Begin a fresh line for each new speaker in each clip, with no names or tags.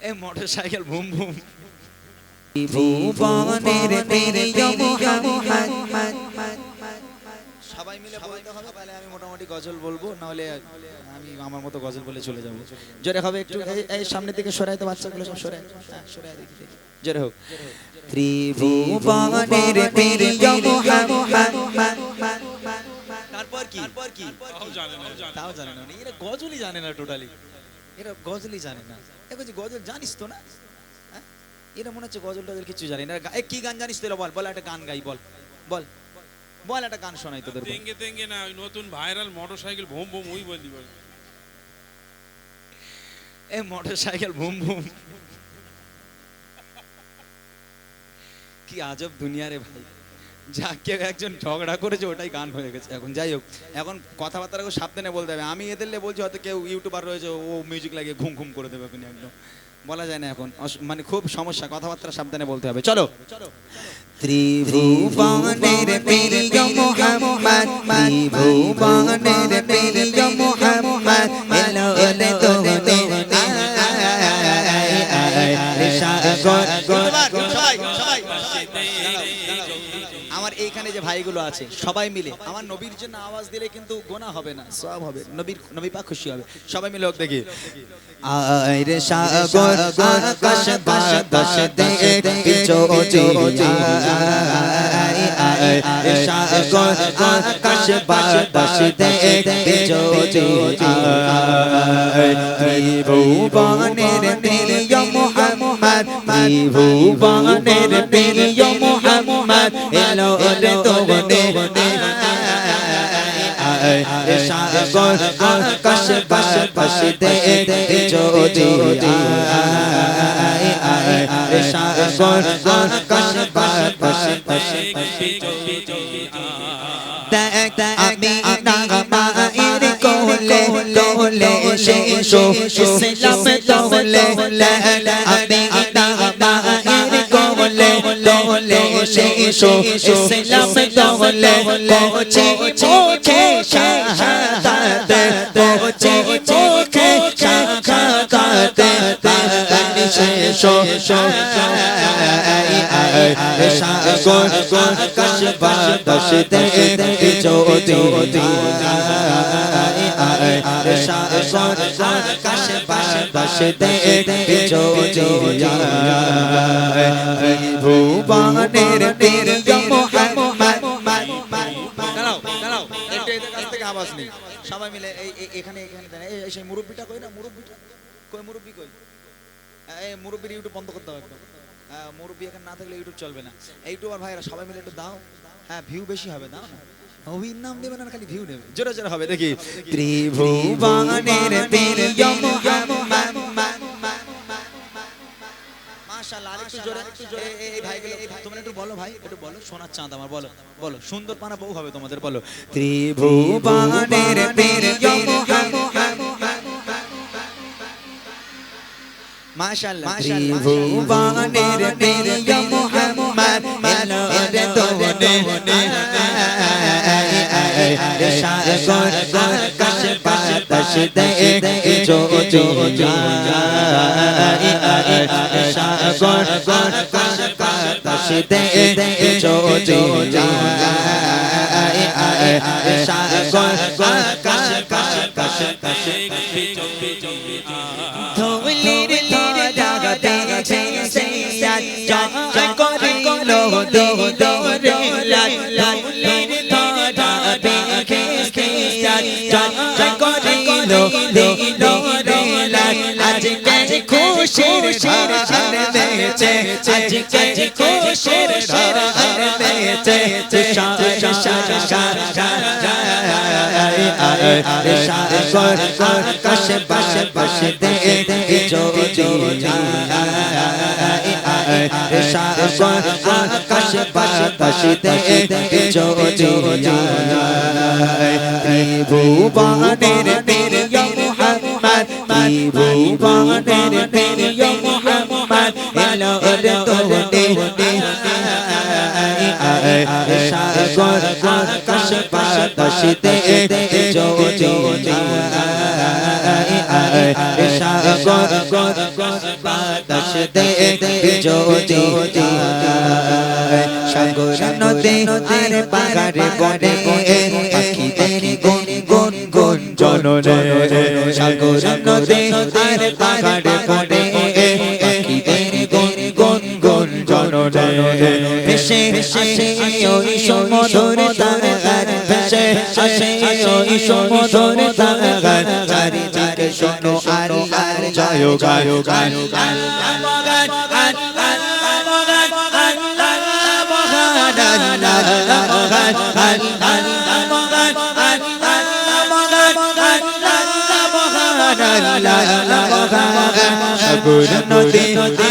এ motorcycle boom boom সবাই মিলে বলতে হবে তাহলে আমি মোটামুটি গজল বলব নাহলে আমি আমার মতো গজল বলে চলে যাব। জোরে হবে একটু এই- সামনের দিকে সরাই তো বাচ্চাগুলো সব সরাই। হ্যাঁ, সরাই দেখি দেখি। জোরে হোক।
ত্রিভুবনের প্রিয় মোহাম্মদ
তারপর কি তারপর কি? তাও জানে না এরা গজলই জানে না টোটালি এরা গজলই জানে না। এ বলছি গজল জানিস তো না? হ্যাঁ? এরা মনে হচ্ছে গজল টজল কিছু জানে না। এ, কি গান জানিস তো? এরা বল বল একটা গান গাই বল বল বল একটা গান শোনাই তোদের।
তেঙ্গে তেঙ্গে না ওই নতুন ভাইরাল মোটরসাইকেল ভোম ভোম ওই বলি বল।
এ মোটর সাইকেল বুম বুম কি আজব দুনিয়া রে ভাই। যা কেউ একজন ঝগড়া করেছে ওটাই গান হয়ে গেছে। এখন যাই হোক এখন কথাবার্তা খুব সাবধানে বলতে হবে। আমি এদের বলছি হয়তো কেউ ইউটিউবার রয়েছে ও মিউজিক লাগিয়ে ঘুম ঘুম করে দেবে আপনি একদম। বলা যায় না এখন। মানে খুব সমস্যা কথাবার্তা সাবধানে বলতে হবে। চলো।
ত্রিভুবনের প্রিয় মোহাম্মদ ত্রিভুবনের প্রিয়
যে ভাইগুলো আছে সবাই মিলে। আমার নবীর জন্য আওয়াজ দিলে কিন্তু গোনা হবে না। সব হবে। নবীর নবী পাক খুশি হবে। সবাই মিলে হোক দেখি।
আয় রে সাগর আকাশ বাতাস দেখে চোচে আয় আয় রে সাগর আকাশ বাতাস দেখে চোচে আয় ত্রিভুবনের প্রিয় মোহাম্মদ ত্রিভুবনের প্রিয় সাগর আকাশ বাতাস দেখে চোচে আয় আয় সাগর আকাশ বাতাস দেখ আমি নাগমায়ের কোলে কোলে শেষো ইসলাম তোলে কোলে শেষো ইসলাম তোলে কোচে চোখে শাহাদাত কোচে চোখে শাহাদাত সাগর আকাশ বাতাস দেখে চোতি
সবাই মিলে এখানে এখানে সেই মুরব্বিটা কই না মুরব্বিটা কই মুরব্বি কই এই ইউটিউব বন্ধ করতে হবে হ্যাঁ, মুরব্বি এখানে না থাকলে ইউটিউব চলবে না ইউটিউবার ভাইরা সবাই মিলে একটু দাও হ্যাঁ ভিউ বেশি হবে দাও না নবীর নাম দেবে না খালি ভিউ নেবে। জোরে জোরে হবে দেখি।
ত্রিভুবনের প্রিয় মোহাম্মদ
মাশাআল্লাহ আরেকটু জোরে একটু জোরে। এই- এই ভাইগুলো তোমরা একটু বলো ভাই একটু বলো সোনার চাঁদ আমার বলো বলো সুন্দর পানা বউ হবে তোমাদের বলো।
ত্রিভুবনের প্রিয়
মাশাআল্লাহ
ত্রিভুবনের প্রিয় সাগর আকাশ বাতাস দেখে চোচে সাগর আকাশ বাতাস দেখে চোচে সাগর আকাশ বাতাস ধুলির ধরা দেখছে সিয়ার জয় করিল দো দো রে লাল ধুলির খুশির শির শির দেছে আজকে খুশির শির শির দেছে শা শা শা শা সাগর আকাশ বাস বাস দে জোজি সাগর আকাশ বাস বাস দে জোজি ত্রিভুবনের প্রিয় মোহাম্মদ ত্রিভুবনের সাগর বাতাস দে যদি সাগর নদী আর পাহাড়ে বনে পাখিদের গুন গুন গুন জননে সাগর নদী ভেসে ওই সমুদ্র তার চারিদিকে শোনো আল্লাহর জয় গায় গায় সাগর নদী আর পাহাড়ে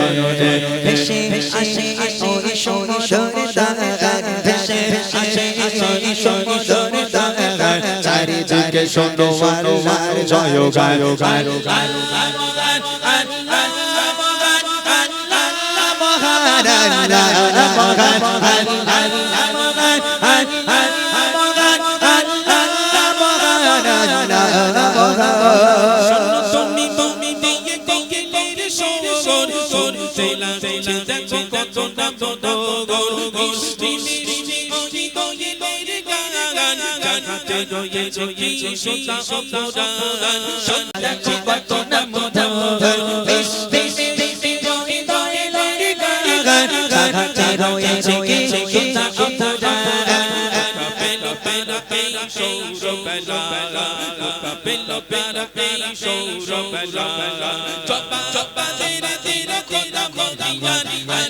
জন ভেসে আসে ওই সমুদ্র দাগার ভেসে আসে ওই সমুদ্র তার চারিদিকে শোনো আল্লাহর জয় গায় গায়
তুমি Choppa, choppa, tira, tira, tira, tira,
tira, tira,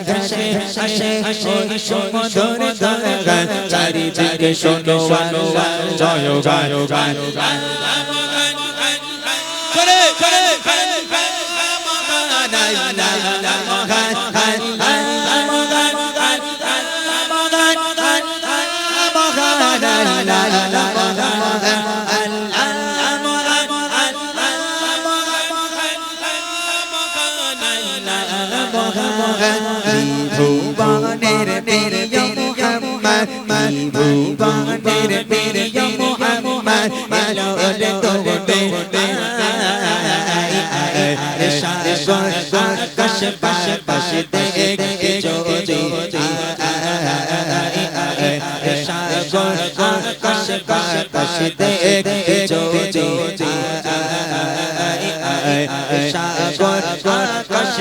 ভেসে ভেসে ওই সমুদ্র তার চারিদিকে শোনো আল্লাহর জয় গায় গায় করে বানের প্রিয় মোহাম্মদ ইবু বানের প্রিয় মোহাম্মদ এলো রে তোরে তোরে সারে সারে আকাশ পাশে পাশে দেখে জো জো সারে সারে আকাশ পাশে পাশে দেখে জো জো সাগর আকাশ